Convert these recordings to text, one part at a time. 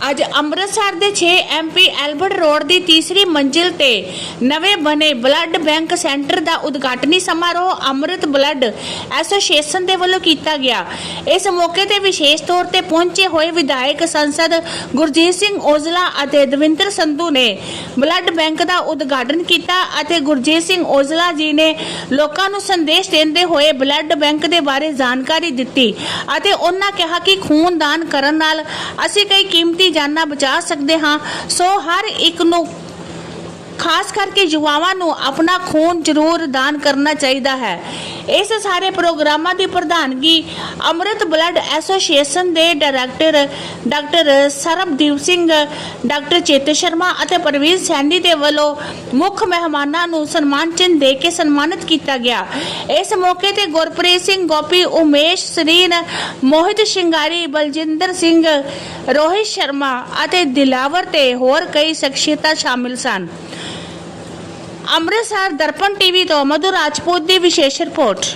ਅੱਜ ਅੰਮ੍ਰਿਤਸਰ ਦੇ 6 MP Albert road ਦੀ ਤੀਸਰੀ ਮੰਜ਼ਿਲ ਤੇ ਨਵੇਂ ਬਣੇ ਬਲੱਡ ਬੈਂਕ ਸੈਂਟਰ ਦਾ ਉਦਘਾਟਨੀ ਸਮਾਰੋਹ ਅੰਮ੍ਰਿਤ ਬਲੱਡ ਐਸੋਸੀਏਸ਼ਨ ਦੇ ਵੱਲੋਂ ਕੀਤਾ ਗਿਆ। ਇਸ ਮੌਕੇ ਤੇ ਵਿਸ਼ੇਸ਼ ਤੌਰ ਤੇ ਪਹੁੰਚੇ ਹੋਏ ਵਿਧਾਇਕ ਸੰਸਦ ਗੁਰਜੀਤ ਸਿੰਘ ਔਜਲਾ ਅਤੇ ਦਵਿੰਦਰ ਸੰਧੂ ਨੇ ਬਲੱਡ ਬੈਂਕ ਦਾ ਉਦਘਾਟਨ ਕੀਤਾ ਅਤੇ ਗੁਰਜੀਤ ਸਿੰਘ ਔਜਲਾ ਜੀ ਨੇ ਲੋਕਾਂ ਨੂੰ ਸੰਦੇਸ਼ ਦਿੰਦੇ ਹੋਏ ਬਲੱਡ ਬੈਂਕ ਦੇ ਬਾਰੇ ਜਾਣਕਾਰੀ ਦਿੱਤੀ ਅਤੇ ਉਹਨਾਂ ਕਿਹਾ ਕਿ ਖੂਨ ਦਾਨ ਕਰਨ ਨਾਲ ਅਸੀਂ ਕਈ ਕੀਮਤੀ ਜਾਨਾਂ ਬਚਾ ਸਕਦੇ ਹਾਂ। ਸੋ ਹਰ ਇੱਕ ਨੂੰ ਖਾਸ ਕਰਕੇ ਯੁਵਾਵਾਂ ਨੂੰ ਆਪਣਾ ਖੂਨ ਜ਼ਰੂਰ ਦਾਨ ਕਰਨਾ ਚਾਹੀਦਾ ਹੈ। ਇਸ ਸਾਰੇ ਪ੍ਰੋਗਰਾਮਾਂ ਦੀ ਪ੍ਰਧਾਨਗੀ ਅੰਮ੍ਰਿਤ ਬਲੱਡ ਐਸੋਸੀਏਸ਼ਨ ਦੇ director doctor Sarbdeep Singh, doctor Chetan Sharma ਅਤੇ ਪ੍ਰਵੀਨ ਸੈਣੀ ਦੇ ਵੱਲੋਂ ਮੁੱਖ ਮਹਿਮਾਨਾਂ ਨੂੰ ਸਨਮਾਨ ਚਿੰਨ੍ਹ ਦੇ ਕੇ ਸਨਮਾਨਿਤ ਕੀਤਾ ਗਿਆ। ਇਸ ਮੌਕੇ ਤੇ ਗੁਰਪ੍ਰੀਤ ਸਿੰਘ, ਗੋਪੀ ਉਮੇਸ਼, ਸਰੀਨ, ਮੋਹਿਤ ਸ਼ਿੰਗਾਰੀ, ਬਲਜਿੰਦਰ ਸਿੰਘ, ਰੋਹਿਤ ਸ਼ਰਮਾ ਅਤੇ ਦਿਲਾਵਰ ਤੇ ਹੋਰ ਕਈ ਸ਼ਖਸੀਅਤਾਂ ਸ਼ਾਮਿਲ ਸਨ। ਅੰਮ੍ਰਿਤਸਰ ਦਰਪਣ ਟੀਵੀ ਤੋਂ ਮਧੂ ਰਾਜਪੂਤ ਦੀ ਵਿਸ਼ੇਸ਼ ਰਿਪੋਰਟ।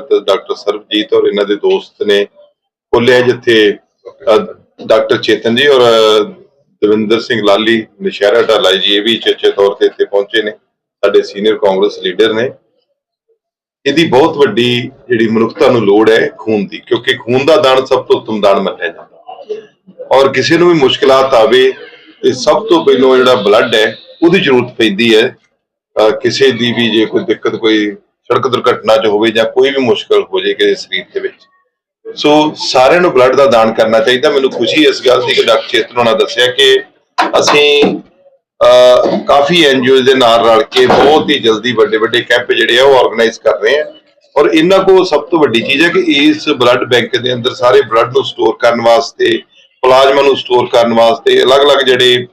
ਪਰਮਿਤ ਡਾਕਟਰ ਸਰਬਜੀਤ ਔਰ ਇਹਨਾਂ ਦੇ ਦੋਸਤ ਨੇ ਖੋਲਿਆ ਜਿੱਥੇ ਡਾਕਟਰ ਚੇਤਨ ਜੀ ਔਰ ਦਵਿੰਦਰ ਸਿੰਘ ਲਾਲੀ ਨਸ਼ਹਿਰਾ ਢਾਲਾ ਜੀ, ਇਹ ਵੀ ਚੇਚੇ ਤੌਰ ਤੇ ਇੱਥੇ ਪਹੁੰਚੇ ਨੇ। ਸਾਡੇ ਸੀਨੀਅਰ ਕਾਂਗਰਸ ਲੀਡਰ ਨੇ। ਇਹਦੀ ਬਹੁਤ ਵੱਡੀ ਜਿਹੜੀ ਮਨੁੱਖਤਾ ਨੂੰ ਲੋੜ ਹੈ ਖੂਨ ਦੀ, ਕਿਉਂਕਿ ਖੂਨ ਦਾ ਦਾਨ ਸਭ ਤੋਂ ਉੱਤਮ ਦਾਨ ਮੰਨਿਆ ਜਾਂਦਾ। ਔਰ ਕਿਸੇ ਨੂੰ ਵੀ ਮੁਸ਼ਕਲਾਤ ਆਵੇ, ਤੇ ਸਭ ਤੋਂ ਪਹਿਲਾਂ ਜਿਹੜਾ ਬਲੱਡ ਹੈ, ਉਹਦੀ ਜ਼ਰੂਰਤ ਪੈਂਦੀ ਹੈ। ਕਿਸੇ ਦੀ ਵੀ ਜੇ ਕੋਈ ਦਿੱਕਤ ਕੋਈ ਸੜਕ ਦੁਰਘਟਨਾ 'ਚ ਹੋਵੇ ਜਾਂ ਕੋਈ ਵੀ ਮੁਸ਼ਕਲ ਹੋ ਜੇ ਕਿਸੇ ਸਰੀਰ ਦੇ ਵਿੱਚ। ਸੋ ਸਾਰਿਆਂ ਨੂੰ ਬਲੱਡ ਦਾ ਦਾਨ ਕਰਨਾ ਚਾਹੀਦਾ। ਮੈਨੂੰ ਖੁਸ਼ੀ ਇਸ ਗੱਲ ਦੀ ਕਿ ਡਾਕਟਰ ਚੇਤਨ ਹੋਣਾ ਦੱਸਿਆ ਕਿ ਅਸੀਂ ਅਹ ਕਾਫੀ ਐਨਜੀਓ ਦੇ ਨਾਲ ਰਲ ਕੇ ਬਹੁਤ ਹੀ ਜਲਦੀ ਵੱਡੇ ਵੱਡੇ ਕੈਂਪ ਜਿਹੜੇ ਆ ਉਹ ਆਰਗੇਨਾਈਜ਼ ਕਰ ਰਹੇ ਆ। ਔਰ ਇਹਨਾਂ ਕੋਲ ਸਭ ਤੋਂ ਵੱਡੀ ਚੀਜ਼ ਹੈ ਕਿ ਇਸ ਬਲੱਡ ਬੈਂਕ ਦੇ ਅੰਦਰ ਸਾਰੇ ਬਲੱਡ ਨੂੰ ਸਟੋਰ ਕਰਨ ਵਾਸਤੇ ਪਲਾਜ਼ਮਾ ਨੂੰ ਸਟੋਰ ਕਰਨ ਵਾਸਤੇ ਅਲੱਗ-ਅਲੱਗ ਜਿਹੜੇ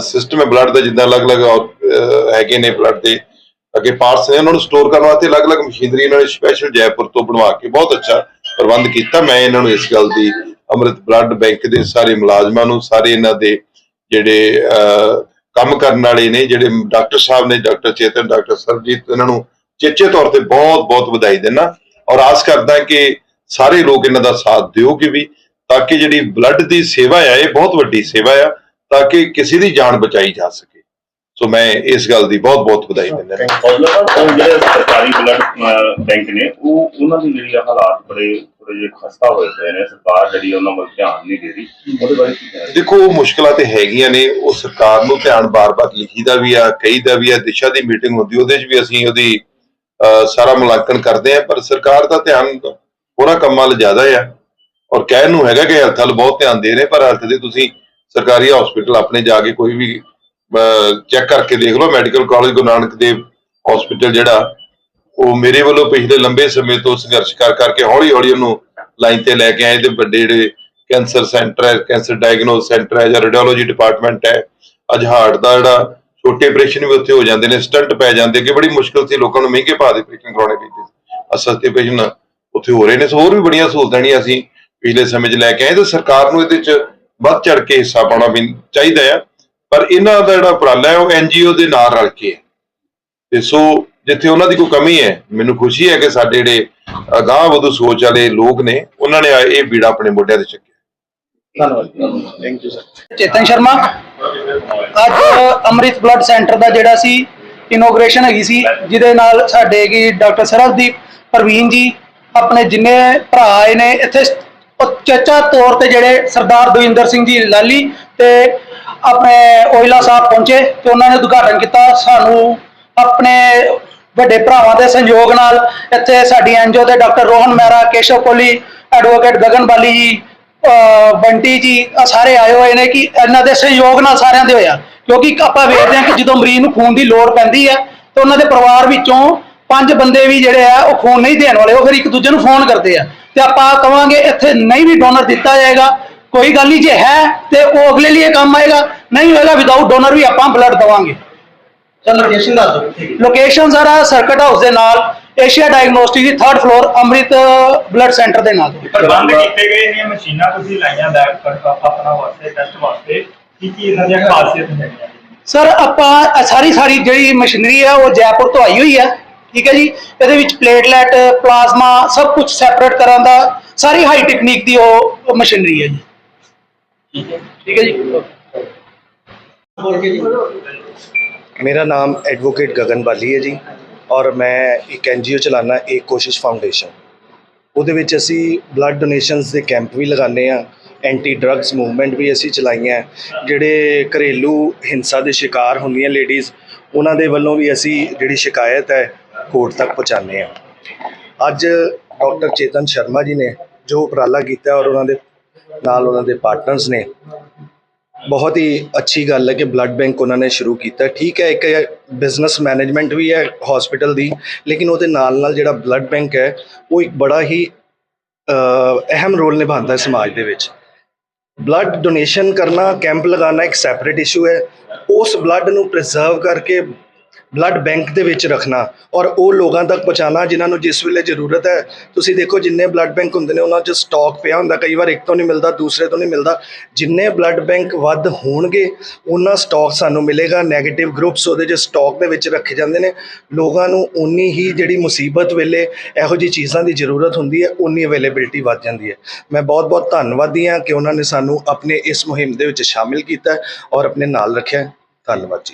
ਸਿਸਟਮ ਹੈ ਬਲੱਡ ਦਾ ਜਿੱਦਾਂ ਅਲੱਗ-ਅਲੱਗ ਅਹ, ਹੈਗੇ ਨੇ ਬਲੱਡ ਦੇ। ਅੱਗੇ ਪਾਰਟਸ ਨੇ ਉਹਨਾਂ ਨੂੰ ਸਟੋਰ ਕਰਨ ਵਾਸਤੇ ਅਲੱਗ-ਅਲੱਗ ਮਸ਼ੀਨਰੀ ਇਹਨਾਂ ਨੇ ਸਪੈਸ਼ਲ ਜੈਪੁਰ ਤੋਂ ਬਣਵਾ ਕੇ ਬਹੁਤ ਅੱਛਾ ਪ੍ਰਬੰਧ ਕੀਤਾ। ਮੈਂ ਇਹਨਾਂ ਨੂੰ ਇਸ ਗੱਲ ਦੀ ਅੰਮ੍ਰਿਤ ਬਲੱਡ ਬੈਂਕ ਦੇ ਸਾਰੇ ਮੁਲਾਜ਼ਮਾਂ ਨੂੰ, ਸਾਰੇ ਇਹਨਾਂ ਦੇ ਜਿਹੜੇ ਕੰਮ ਕਰਨ ਵਾਲੇ ਨੇ, ਜਿਹੜੇ ਡਾਕਟਰ ਸਾਹਿਬ ਨੇ, ਡਾਕਟਰ ਚੇਤਨ, ਡਾਕਟਰ ਸਰਜੀਤ ਇਹਨਾਂ ਨੂੰ ਚੇਚੇ ਤੌਰ ਤੇ ਬਹੁਤ ਬਹੁਤ ਵਧਾਈ ਦਿੰਦਾ ਔਰ ਆਸ ਕਰਦਾ ਕਿ ਸਾਰੇ ਲੋਕ ਇਹਨਾਂ ਦਾ ਸਾਥ ਦਿਓਗੇ ਵੀ, ਤਾਂ ਕਿ ਜਿਹੜੀ ਬਲੱਡ ਦੀ ਸੇਵਾ ਆ, ਇਹ ਬਹੁਤ ਵੱਡੀ ਸੇਵਾ ਆ, ਤਾਂ ਕਿ ਕਿਸੇ ਦੀ ਜਾਨ ਬਚਾਈ ਜਾ ਸਕੇ। ਸੋ ਮੈਂ ਇਸ ਗੱਲ ਦੀ ਬਹੁਤ ਬਹੁਤ ਵਧਾਈ ਦਿੰਦਾ ਉਹ ਜਿਹੜੇ ਸਰਕਾਰੀ ਬਲੱਡ ਬੈਂਕ ਨੇ ਉਹ ਉਹਨਾਂ ਦੀ ਜਿਹੜੀ ਹਾਲਾਤ ਬੜੇ ਥੋੜੇ ਜਿਹੇ ਖਸਤਾ ਹੋਏ ਪਏ ਨੇ। ਸਰਕਾਰ ਜਿਹੜੀ ਉਹਨਾਂ ਵੱਲ ਧਿਆਨ ਨਹੀਂ ਦੇ ਰਹੀ। ਉਹਦੇ ਬਾਰੇ ਕੀ ਕਹਿਣਾ? ਦੇਖੋ ਉਹ ਮੁਸ਼ਕਲਾਂ ਤੇ ਹੈਗੀਆਂ ਨੇ। ਉਹ ਸਰਕਾਰ ਨੂੰ ਧਿਆਨ ਬਾਰ-ਬਾਰ ਲਿਖੀਦਾ ਵੀ ਆ ਕਹੀਦਾ ਵੀ ਆ ਦਿਸ਼ਾ ਦੀ ਮੀਟਿੰਗ ਹੁੰਦੀ ਉਹਦੇ 'ਚ ਵੀ ਅਸੀਂ ਉਹਦੀ ਸਾਰਾ ਮੁਲਾਂਕਣ ਕਰਦੇ ਆ ਪਰ ਸਰਕਾਰ ਦਾ ਧਿਆਨ ਹੋਰਾਂ ਕੰਮਾਂ 'ਲ ਜ਼ਿਆਦਾ ਆ। ਔਰ ਕਹਿਣ ਨੂੰ ਹੈਗਾ ਕਿ ਹੈਲਥ ਵੱਲ ਬਹੁਤ ਧਿਆਨ ਦੇ ਰਹੇ ਪਰ ਹੈਲਥ ਦੇ ਤੁਸੀਂ ਸਰਕਾਰੀ ਹਸਪੀਟਲ ਆਪਣੇ ਜਾ ਕੇ ਕੋਈ ਵੀ ਚੈੱਕ ਕਰਕੇ ਦੇਖ ਲਓ medical college Guru Nanak Dev hospital ਜਿਹੜਾ, ਉਹ ਮੇਰੇ ਵੱਲੋਂ ਪਿਛਲੇ ਲੰਬੇ ਸਮੇਂ ਤੋਂ ਸੰਘਰਸ਼ ਕਰ ਕਰਕੇ ਹੌਲੀ ਹੌਲੀ ਉਹਨੂੰ ਲਾਈਨ ਤੇ ਲੈ ਕੇ ਆਏ। ਤੇ ਵੱਡੇ ਜਿਹੜੇ ਕੈਂਸਰ ਸੈਂਟਰ ਹੈ ਕੈਂਸਰ ਡਾਇਗਨੋਸ ਸੈਂਟਰ ਹੈ ਜਾਂ ਰੇਡੀਓਲੋਜੀ ਡਿਪਾਰਟਮੈਂਟ ਹੈ, ਅੱਜ ਹਾਰਟ ਦਾ ਜਿਹੜਾ ਛੋਟੇ ਆਪਰੇਸ਼ਨ ਵੀ ਉੱਥੇ ਹੋ ਜਾਂਦੇ ਨੇ ਸਟੰਟ ਪੈ ਜਾਂਦੇ ਕਿ ਬੜੀ ਮੁਸ਼ਕਲ ਸੀ ਲੋਕਾਂ ਨੂੰ ਮਹਿੰਗੇ ਭਾਅ ਦੇ ਆਪਰੇਸ਼ਨ ਕਰਾਉਣੇ ਪੈਂਦੇ ਸਸਤੇ ਆਪਰੇਸ਼ਨ ਉੱਥੇ ਹੋ ਰਹੇ ਨੇ ਸੋ ਹੋਰ ਵੀ ਬੜੀਆਂ ਸਹੂਲਤਾਂ ਜਿਹੜੀਆਂ ਅਸੀਂ ਪਿਛਲੇ ਸਮੇਂ 'ਚ ਲੈ ਕੇ ਆਏ। ਤੇ ਸਰਕਾਰ ਨੂੰ ਇਹਦੇ 'ਚ ਵੱਧ ਚੜ ਕੇ ਹਿੱਸਾ ਪਾਉਣਾ ਵੀ ਚਾਹੀਦਾ ਆ। ਪਰ ਇਹਨਾਂ ਦਾ ਜਿਹੜਾ ਉਪਰਾਲਾ ਹੈ ਉਹ ਐਨਜੀਓ ਦੇ ਨਾਲ ਰਲ ਕੇ ਹੈ। ਤੇ ਸੋ ਜਿੱਥੇ ਉਹਨਾਂ ਦੀ ਕੋਈ ਕਮੀ ਹੈ ਮੈਨੂੰ ਖੁਸ਼ੀ ਹੈ ਕਿ ਸਾਡੇ ਜਿਹੜੇ ਅਗਾਂਹ ਵਧੂ ਸੋਚ ਵਾਲੇ ਲੋਕ ਨੇ ਉਹਨਾਂ ਨੇ ਇਹ ਬੀੜਾ ਆਪਣੇ ਮੋਢਿਆਂ ਤੇ ਚੱਕਿਆ। ਧੰਨਵਾਦ thank you sir Chetan Sharma ਅੱਜ ਅੰਮ੍ਰਿਤ ਬਲੱਡ ਸੈਂਟਰ ਦਾ ਜਿਹੜਾ ਸੀ ਇਨੋਗ੍ਰੇਸ਼ਨ ਹੈਗੀ ਸੀ ਜਿਹਦੇ ਨਾਲ ਸਾਡੇ ਕੀ ਡਾਕਟਰ ਸਰਬਦੀਪ ਪ੍ਰਵੀਨ ਜੀ ਆਪਣੇ ਜਿੰਨੇ ਭਰਾ ਆਏ ਨੇ ਇੱਥੇ ਉਹ ਚੇਚਾ ਤੌਰ ਤੇ ਜਿਹੜੇ ਸਰਦਾਰ ਦਵਿੰਦਰ ਸਿੰਘ ਜੀ ਲਾਲੀ ਤੇ ਆਪਣੇ ਓਇਲਾ ਸਾਹਿਬ ਪਹੁੰਚੇ ਤੇ ਉਹਨਾਂ ਨੇ ਉਦਘਾਟਨ ਕੀਤਾ। ਸਾਨੂੰ ਆਪਣੇ ਵੱਡੇ ਭਰਾਵਾਂ ਦੇ ਸਹਿਯੋਗ ਨਾਲ ਇੱਥੇ ਸਾਡੀ ਐਨਜੀਓ ਦੇ ਡਾਕਟਰ ਰੋਹਨ ਮਹਿਰਾ, ਕੇਸ਼ਵ ਕੋਲੀ ਐਡਵੋਕੇਟ ਗਗਨ ਬਾਲੀ ਜੀ ਬੰਟੀ ਜੀ, ਆਹ ਸਾਰੇ ਆਏ ਹੋਏ ਨੇ ਕਿ ਇਹਨਾਂ ਦੇ ਸਹਿਯੋਗ ਨਾਲ ਸਾਰਿਆਂ ਦੇ ਹੋਇਆ। ਕਿਉਂਕਿ ਆਪਾਂ ਵੇਖਦੇ ਹਾਂ ਕਿ ਜਦੋਂ ਮਰੀਜ਼ ਨੂੰ ਖੂਨ ਦੀ ਲੋੜ ਪੈਂਦੀ ਹੈ, ਤਾਂ ਉਹਨਾਂ ਦੇ ਪਰਿਵਾਰ ਵਿੱਚੋਂ ਪੰਜ ਬੰਦੇ ਵੀ ਜਿਹੜੇ ਆ, ਉਹ ਖੂਨ ਨਹੀਂ ਦੇਣ ਵਾਲੇ, ਉਹ ਫਿਰ ਇੱਕ ਦੂਜੇ ਨੂੰ ਫੋਨ ਕਰਦੇ ਆ। ਤੇ ਆਪਾਂ ਕਵਾਂਗੇ ਇੱਥੇ ਨਹੀਂ ਵੀ ਡੋਨਰ ਦਿੱਤਾ ਜਾਏਗਾ। ਕੋਈ ਗੱਲ ਨਹੀਂ ਜੇ ਹੈ ਤੇ ਉਹ ਅਗਲੇ ਲਈ ਕੰਮ ਆਏਗਾ। ਨਹੀਂ ਹੋਏਗਾ ਵਿਦਆਊਟ ਡੋਨਰ ਵੀ ਆਪਾਂ ਬਲੱਡ ਦਵਾਂਗੇ। ਸਰ ਲੋਕੇਸ਼ਨ ਦੱਸ ਦਿਓ। ਲੋਕੇਸ਼ਨ ਸਾਰਾ ਸਰਕਟ ਹਾਊਸ ਦੇ ਨਾਲ ਏਸ਼ੀਆ ਡਾਇਗਨੋਸਟਿਕ ਦੀ 3rd floor Amrit blood centre ਦੇ ਨਾਲ। ਪ੍ਰਬੰਧ ਕੀਤੇ ਗਏ ਨੇ ਮਸ਼ੀਨਾਂ ਤੁਸੀਂ ਲਾਈਆਂ ਲੈਬ ਕਰ ਆਪਣਾ ਵਾਸਤੇ ਟੈਸਟ ਵਾਸਤੇ ਕੀ ਕੀ ਇਹਨਾਂ ਦੀਆਂ ਖਾਸੀਅਤ ਹੈਗੀਆਂ? ਸਰ ਆਪਾਂ ਸਾਰੀ ਸਾਰੀ ਜਿਹੜੀ ਮਸ਼ੀਨਰੀ ਹੈ ਉਹ ਜੈਪੁਰ ਤੋਂ ਆਈ ਹੋਈ ਹੈ ਠੀਕ ਹੈ ਜੀ? ਇਹਦੇ ਵਿੱਚ ਪਲੇਟਲੈਟ ਪਲਾਜ਼ਮਾ ਸਭ ਕੁਝ ਸੈਪਰੇਟ ਕਰਨ ਦਾ ਸਾਰੀ ਹਾਈ ਟੈਕਨੀਕ ਦੀ ਉਹ ਮਸ਼ੀਨਰੀ ਹੈ ਜੀ। ਠੀਕ ਹੈ ਜੀ? ਮੇਰਾ ਨਾਮ ਐਡਵੋਕੇਟ ਗਗਨ ਬਾਲੀ ਹੈ ਜੀ ਔਰ ਮੈਂ ਇੱਕ ਐਨਜੀਓ ਚਲਾਉਣਾ ਇੱਕ ਕੋਸ਼ਿਸ਼ ਫਾਊਂਡੇਸ਼ਨ ਉਹਦੇ ਵਿੱਚ ਅਸੀਂ ਬਲੱਡ ਡੋਨੇਸ਼ਨਸ ਦੇ ਕੈਂਪ ਵੀ ਲਗਾਉਂਦੇ ਆ ਐਂਟੀ ਡਰੱਗਸ ਮੂਵਮੈਂਟ ਵੀ ਅਸੀਂ ਚਲਾਈਆਂ, ਜਿਹੜੇ ਘਰੇਲੂ ਹਿੰਸਾ ਦੇ ਸ਼ਿਕਾਰ ਹੁੰਦੀਆਂ ਲੇਡੀਜ਼ ਉਹਨਾਂ ਦੇ ਵੱਲੋਂ ਵੀ ਅਸੀਂ ਜਿਹੜੀ ਸ਼ਿਕਾਇਤ ਹੈ ਕੋਰਟ ਤੱਕ ਪਹੁੰਚਾਉਂਦੇ ਆ ਅੱਜ ਡਾਕਟਰ ਚੇਤਨ ਸ਼ਰਮਾ ਜੀ ਨੇ ਜੋ ਉਪਰਾਲਾ ਕੀਤਾ ਔਰ ਉਹਨਾਂ ਦੇ ਨਾਲ ਉਹਨਾਂ ਦੇ ਪਾਰਟਨਰਸ ਨੇ, ਬਹੁਤ ਹੀ ਅੱਛੀ ਗੱਲ ਹੈ ਕਿ ਬਲੱਡ ਬੈਂਕ ਉਹਨਾਂ ਨੇ ਸ਼ੁਰੂ ਕੀਤਾ। ਠੀਕ ਹੈ, ਇੱਕ ਬਿਜ਼ਨਸ ਮੈਨੇਜਮੈਂਟ ਵੀ ਹੈ ਹਸਪੀਟਲ ਦੀ, ਲੇਕਿਨ ਉਹਦੇ ਨਾਲ ਨਾਲ ਜਿਹੜਾ ਬਲੱਡ ਬੈਂਕ ਹੈ, ਉਹ ਇੱਕ ਬੜਾ ਹੀ ਅਹਿਮ ਰੋਲ ਨਿਭਾਉਂਦਾ ਹੈ ਸਮਾਜ ਦੇ ਵਿੱਚ। ਬਲੱਡ ਡੋਨੇਸ਼ਨ ਕਰਨਾ ਕੈਂਪ ਲਗਾਉਣਾ ਇੱਕ ਸੈਪਰੇਟ ਇਸ਼ੂ ਹੈ। ਉਸ ਬਲੱਡ ਨੂੰ ਪ੍ਰੀਜ਼ਰਵ ਕਰਕੇ ਬਲੱਡ ਬੈਂਕ ਦੇ ਵਿੱਚ ਰੱਖਣਾ ਔਰ ਉਹ ਲੋਕਾਂ ਤੱਕ ਪਹੁੰਚਾਉਣਾ ਜਿਨ੍ਹਾਂ ਨੂੰ ਜਿਸ ਵੇਲੇ ਜ਼ਰੂਰਤ ਹੈ। ਤੁਸੀਂ ਦੇਖੋ ਜਿੰਨੇ ਬਲੱਡ ਬੈਂਕ ਹੁੰਦੇ ਨੇ, ਉਹਨਾਂ 'ਚ ਸਟਾਕ ਪਿਆ ਹੁੰਦਾ। ਕਈ ਵਾਰ ਇੱਕ ਤੋਂ ਨਹੀਂ ਮਿਲਦਾ, ਦੂਸਰੇ ਤੋਂ ਨਹੀਂ ਮਿਲਦਾ। ਜਿੰਨੇ ਬਲੱਡ ਬੈਂਕ ਵੱਧ ਹੋਣਗੇ, ਉਹਨਾਂ ਸਟਾਕ ਸਾਨੂੰ ਮਿਲੇਗਾ। 네ਗੇਟਿਵ ਗਰੁੱਪਸ ਉਹਦੇ 'ਚ ਸਟਾਕ ਦੇ ਵਿੱਚ ਰੱਖੇ ਜਾਂਦੇ ਨੇ। ਲੋਕਾਂ ਨੂੰ ਉਨੀ ਹੀ ਜਿਹੜੀ ਮੁਸੀਬਤ ਵੇਲੇ ਇਹੋ ਜਿਹੀ ਚੀਜ਼ਾਂ ਦੀ ਜ਼ਰੂਰਤ ਹੁੰਦੀ ਹੈ ਉਨੀ ਅਵੇਲੇਬਿਲਟੀ ਵੱਧ ਜਾਂਦੀ ਹੈ। ਮੈਂ ਬਹੁਤ-ਬਹੁਤ ਧੰਨਵਾਦੀ ਹਾਂ ਕਿ ਉਹਨਾਂ ਨੇ ਸਾਨੂੰ ਆਪਣੇ ਇਸ ਮੁਹਿੰਮ ਦੇ ਵਿੱਚ ਸ਼ਾਮਿਲ ਕੀਤਾ ਔਰ ਆਪਣੇ ਨਾਲ ਰੱਖਿਆ ਧੰਨਵਾਦ ਜੀ।